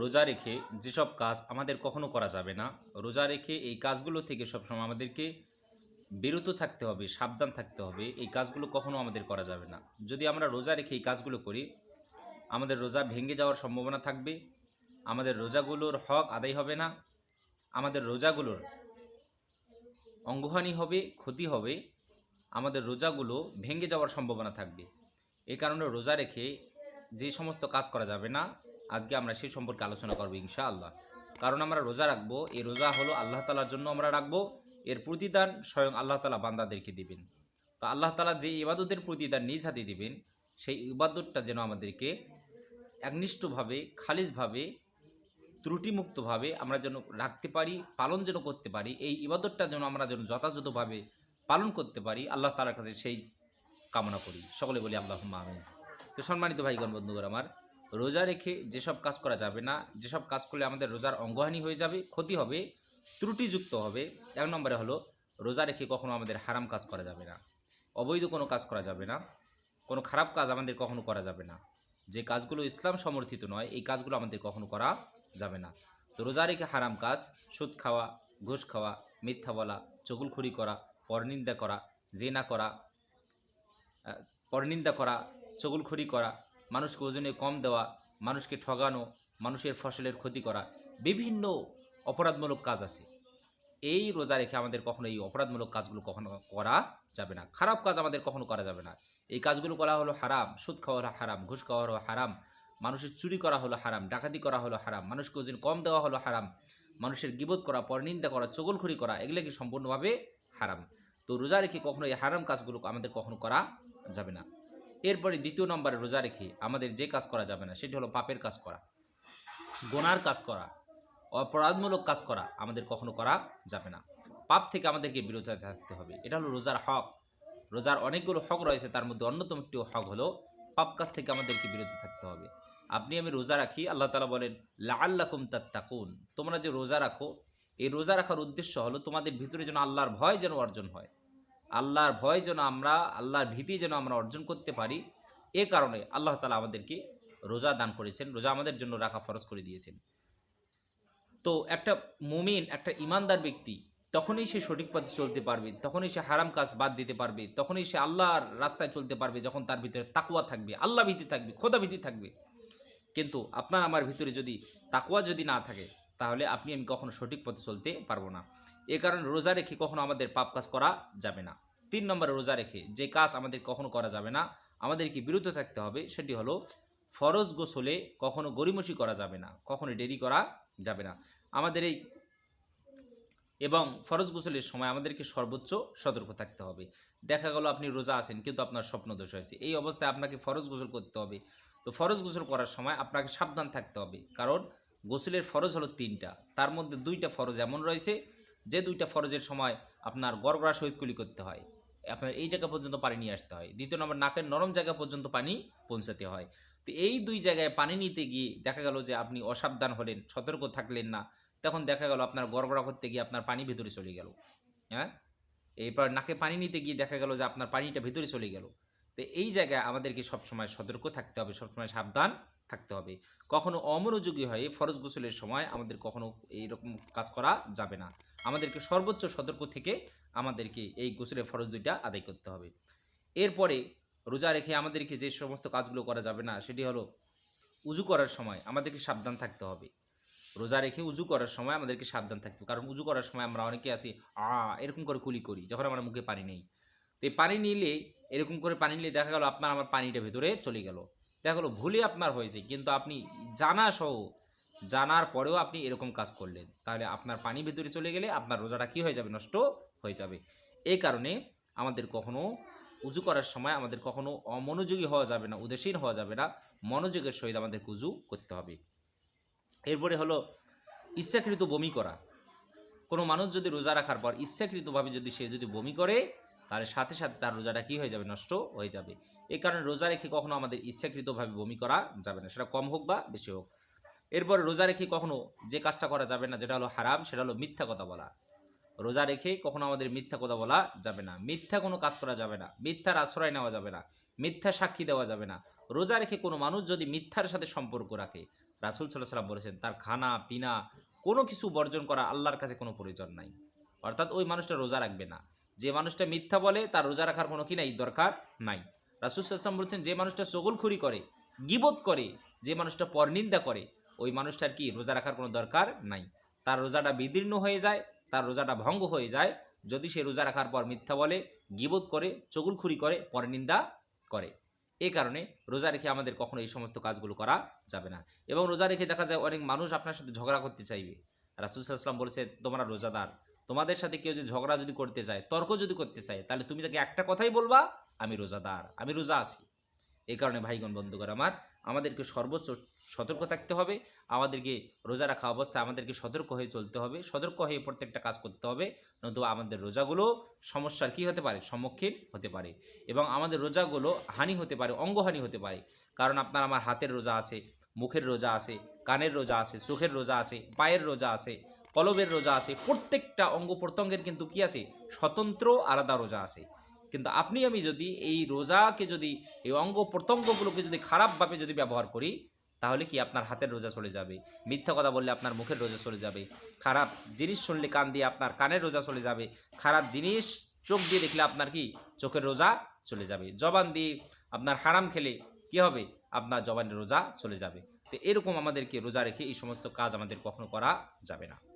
রোজা রেখে যেসব কাজ আমাদের কখনো করা যাবে না, রোজা রেখে এই কাজগুলো থেকে সবসময় আমাদেরকে বিরত থাকতে হবে, সাবধান থাকতে হবে, এই কাজগুলো কখনো আমাদের করা যাবে না। যদি আমরা রোজা রেখে এই কাজগুলো করি, আমাদের রোজা ভেঙে যাওয়ার সম্ভাবনা থাকবে, আমাদের রোজাগুলোর হক আদায় হবে না, আমাদের রোজাগুলোর অঙ্গহানি হবে, ক্ষতি হবে, আমাদের রোজাগুলো ভেঙে যাওয়ার সম্ভাবনা থাকবে। এই কারণে রোজা রেখে যে সমস্ত কাজ করা যাবে না আজকে আমরা সেই সম্পর্কে আলোচনা করব ইনশাআল্লাহ। কারণ আমরা রোজা রাখব, এই রোজা হলো আল্লাহ তালার জন্য আমরা রাখব, এর প্রতিদান স্বয়ং আল্লাহ তালা বান্দাদেরকে দিবেন। তো আল্লাহ তালা যে ইবাদতের প্রতিদান নিজ হাতে দিবেন, সেই ইবাদতটা যেন আমাদেরকে একনিষ্ঠভাবে খালিজভাবে ত্রুটিমুক্তভাবে আমরা যেন রাখতে পারি, পালন যেন করতে পারি, এই ইবাদতটা যেন আমরা যেন যথাযথভাবে পালন করতে পারি, আল্লাহ তালার কাছে সেই কামনা করি। সকলে বলি আল্লাহ আমিন। তো সম্মানিত ভাইগণ, বন্ধুগণ আমার রোজা রেখে যেসব কাজ করা যাবে না, যেসব কাজ করলে আমাদের রোজার অঙ্গহানি হয়ে যাবে, ক্ষতি হবে, ত্রুটিযুক্ত হবে, এক নম্বরে হলো রোজা রেখে কখনো আমাদের হারাম কাজ করা যাবে না, অবৈধ কোনো কাজ করা যাবে না, কোনো খারাপ কাজ আমাদের কখনো করা যাবে না, যে কাজগুলো ইসলাম সমর্থিত নয়, এই কাজগুলো আমাদের কখনো করা যাবে না। তো রোজা রেখে হারাম কাজ, সুদ খাওয়া, ঘুষ খাওয়া, মিথ্যা বলা চগুলখড়ি করা, পরনিন্দা করা, জেনা করা পরনিন্দা করা চগুলখড়ি করা মানুষকে ওজনে কম দেওয়া, মানুষকে ঠগানো, মানুষের ফসলের ক্ষতি করা বিভিন্ন অপরাধমূলক কাজ আছে। এই রোজা রেখে আমাদের কখনো এই অপরাধমূলক কাজগুলো কখনো করা যাবে না। খারাপ কাজ আমাদের কখনো করা যাবে না। এই কাজগুলো করা হলো হারাম, সুদ খাওয়া হলো হারাম, ঘুষ খাওয়া হলো হারাম, মানুষের চুরি করা হলো হারাম, ডাকাতি করা হলো হারাম, মানুষকে ওজন কম দেওয়া হলো হারাম, মানুষের গিবত করা, পরনিন্দা করা, চগলখড়ি করা, এগুলো কি সম্পূর্ণভাবে হারাম? তো রোজা রেখে কখনো এই হারাম কাজগুলো আমাদের কখনো করা যাবে না। এরপরে দ্বিতীয় নম্বরে রোজা রেখে আমাদের যে কাজ করা যাবে না, সেটি হলো পাপের কাজ করা, গোনার কাজ করা, অপরাধমূলক কাজ করা আমাদের কখনো করা যাবে না। পাপ থেকে আমাদেরকে বিরত থাকতে হবে, এটা হলো রোজার হক। রোজার অনেকগুলো হক রয়েছে, তার মধ্যে অন্যতম একটি হক হলো পাপ কাজ থেকে আমাদেরকে বিরত থাকতে হবে। আপনি আমি রোজা রাখি, আল্লাহ তালা বলেন লাল্লাকুম তাত্তাকুন। তোমরা যে রোজা রাখো, এই রোজা রাখার উদ্দেশ্য হলো তোমাদের ভিতরে যেন আল্লাহর ভয় যেন অর্জন হয়। আল্লাহর ভয় যেন আমরা, আল্লাহর ভীতি যেন আমরা অর্জন করতে পারি, এ কারণে আল্লাহ তালা আমাদেরকে রোজা দান করেছেন, রোজা আমাদের জন্য রাখা ফরজ করে দিয়েছেন। তো একটা মুমিন, একটা ইমানদার ব্যক্তি, তখনই সে সঠিক পথে চলতে পারবে, তখনই সে হারাম কাজ বাদ দিতে পারবে, তখনই সে আল্লাহর রাস্তায় চলতে পারবে, যখন তার ভিতরে তাকুয়া থাকবে, আল্লাহ ভীতি থাকবে, খোদা ভীতি থাকবে। কিন্তু আপনার আমার ভিতরে যদি তাকুয়া যদি না থাকে, তাহলে আপনি আমি কখনো সঠিক পথে চলতে পারব না। এ কারণে রোজা রেখে কখনো আমাদের পাপ কাজ করা যাবে না। তিন নম্বরে রোজা রেখে যে কাজ আমাদের কখনো করা যাবে না, আমাদেরকে বিরত থাকতে হবে, সেটি হলো ফরজ গোসলে কখনো গরিমসি করা যাবে না, কখনো দেরি করা যাবে না। আমাদের এই এবং ফরজ গোসলের সময় আমাদেরকে সর্বোচ্চ সতর্ক থাকতে হবে। দেখা গেল আপনি রোজা আছেন, কিন্তু আপনার স্বপ্ন দোষ হয়েছে। এই অবস্থায় আপনাকে ফরজ গোসল করতে হবে। তো ফরজ গোসল করার সময় আপনাকে সাবধান থাকতে হবে, কারণ গোসলের ফরজ হলো তিনটা। তার মধ্যে দুইটা ফরজ এমন রয়েছে যে দুইটা ফরজের সময় আপনার গড়গড়া সহিত কুলি করতে হয়। আপনার এই জায়গা পর্যন্ত পানি নিয়ে আসতে হয়। দ্বিতীয় নম্বর, নাকের নরম জায়গা পর্যন্ত পানি পৌঁছাতে হয়। তো এই দুই জায়গায় পানি নিতে গিয়ে দেখা গেল যে আপনি অসাবধান হলেন, সতর্ক থাকলেন না। তখন দেখা গেল আপনার গড়গড়া করতে গিয়ে আপনার পানি ভিতরে চলে গেল। হ্যাঁ? এরপর নাকে পানি নিতে গিয়ে দেখা গেল যে আপনার পানিটা ভিতরে চলে গেল। তো এই জায়গায় আমাদেরকে সবসময় সতর্ক থাকতে হবে, সবসময় সাবধান থাকতে হবে। কখনো অমনোযোগী হয়ে ফরজ গোসলের সময় আমাদের কখনো এইরকম কাজ করা যাবে না। আমাদেরকে সর্বোচ্চ সতর্ক থেকে আমাদেরকে এই গোসলের ফরজ দুইটা আদায় করতে হবে। এরপরে রোজা রেখে আমাদেরকে যে সমস্ত কাজগুলো করা যাবে না, সেটি হলো উজু করার সময় আমাদেরকে সাবধান থাকতে হবে। রোজা রেখে উজু করার সময় আমাদেরকে সাবধান থাকতে হবে। কারণ উজু করার সময় আমরা অনেকে আছি, আ, এরকম করে কুলি করি, যখন আমরা মুখে পানি নেই। তো এই পানি নিলে, এরকম করে পানি নিলে দেখা গেল আপনার আমার পানিটা ভেতরে চলে গেল। দেখা গেলো ভুলে আপনার হয়েছে, কিন্তু আপনি জানা সহ, জানার পরেও আপনি এরকম কাজ করলেন। তাহলে আপনার পানি ভেতরে চলে গেলে আপনার রোজাটা কি হয়ে যাবে? নষ্ট হয়ে যাবে। এই কারণে আমাদের কখনো উজু করার সময় আমাদের কখনো অমনোযোগী হওয়া যাবে না, উদাসীন হওয়া যাবে না। মনোযোগের সহিত আমাদের উজু করতে হবে। এরপরে হলো ইচ্ছাকৃত বমি করা। কোনো মানুষ যদি রোজা রাখার পর ইচ্ছাকৃতভাবে যদি সে যদি বমি করে তাহলে সাথে সাথে তার রোজাটা কী হয়ে যাবে? নষ্ট হয়ে যাবে। এই কারণে রোজা রেখে কখনো আমাদের ইচ্ছাকৃতভাবে বমি করা যাবে না। সেটা কম হোক বা বেশি হোক। এরপর রোজা রেখে কখনো যে কাজটা করা যাবে না, যেটা হলো হারাম, সেটা হলো মিথ্যা কথা বলা। রোজা রেখে কখনো আমাদের মিথ্যা কথা বলা যাবে না। মিথ্যা কোনো কাজ করা যাবে না। মিথ্যার আশ্রয় নেওয়া যাবে না। মিথ্যা সাক্ষী দেওয়া যাবে না। রোজা রেখে কোনো মানুষ যদি মিথ্যার সাথে সম্পর্ক রাখে, রাসুল সাল্লাহ সাল্লাম বলেছেন, তার খানা, পিনা, কোনো কিছু বর্জন করা আল্লাহর কাছে কোনো প্রয়োজন নাই। অর্থাৎ ওই মানুষটা রোজা রাখবে না। যে মানুষটা মিথ্যা বলে তার রোজা রাখার কোনো কি নাই, দরকার নাই। রাসুল সাল্লাম বলছেন, যে মানুষটা সগলখুরি করে গিবোধ করে, যে মানুষটা পরনিন্দা করে, ওই মানুষটার কি রোজা রাখার কোনো দরকার নাই। তার রোজাটা বিদীর্ণ হয়ে যায়, তার রোজাটা ভঙ্গ হয়ে যায়, যদি সে রোজা রাখার পর মিথ্যা বলে গিবোধ করে চগুলখুরি করে, পরনিন্দা করে। এই কারণে রোজা রেখে আমাদের কখনো এই সমস্ত কাজগুলো করা যাবে না। এবং রোজা রেখে দেখা যায় অনেক মানুষ আপনার সাথে ঝগড়া করতে চাইবে। রাসুলসাল্লাম বলেছে, তোমরা রোজাদার তোমাদের সাথে কেউ যদি ঝগড়া যদি করতে চায়, তর্ক যদি করতে চায়, তাহলে তুমি তাকে একটা কথাই বলবা, আমি রোজাদার, আমি রোজা আছি। এই কারণে ভাইগণ, বন্ধুগণ আমার, আমাদেরকে সর্বোচ্চ সতর্ক থাকতে হবে। আমাদেরকে রোজা রাখা অবস্থায় আমাদেরকে সতর্ক হয়ে চলতে হবে, সতর্ক হয়ে প্রত্যেকটা কাজ করতে হবে, নতুবা আমাদের রোজাগুলো সমস্যার কি হতে পারে? সম্মুখীন হতে পারে এবং আমাদের রোজাগুলো হানি হতে পারে, অঙ্গহানি হতে পারে। কারণ আপনার আমার হাতের রোজা আছে, মুখের রোজা আছে, কানের রোজা আছে, চোখের রোজা আছে, পায়ের রোজা আছে কলবের রোজা আছে, প্রত্যেকটা অঙ্গ প্রত্যঙ্গের কিন্তু কি আছে? স্বতন্ত্র, আলাদা রোজা আছে। কিন্তু আপনি, আমি যদি এই রোজাকে যদি, এই অঙ্গ প্রত্যঙ্গগুলোকে যদি খারাপভাবে যদি ব্যবহার করি, তাহলে কি আপনার হাতের রোজা চলে যাবে? মিথ্যা কথা বললে আপনার মুখের রোজা চলে যাবে। খারাপ জিনিস শুনলে কান দিয়ে আপনার কানের রোজা চলে যাবে। খারাপ জিনিস চোখ দিয়ে দেখলে আপনার কি? চোখের রোজা চলে যাবে। জবান দিয়ে আপনার হারাম খেলে কি হবে? আপনার জবানের রোজা চলে যাবে। তো এরকম আমাদেরকে রোজা রেখে এই সমস্ত কাজ আমাদের কখনো করা যাবে না।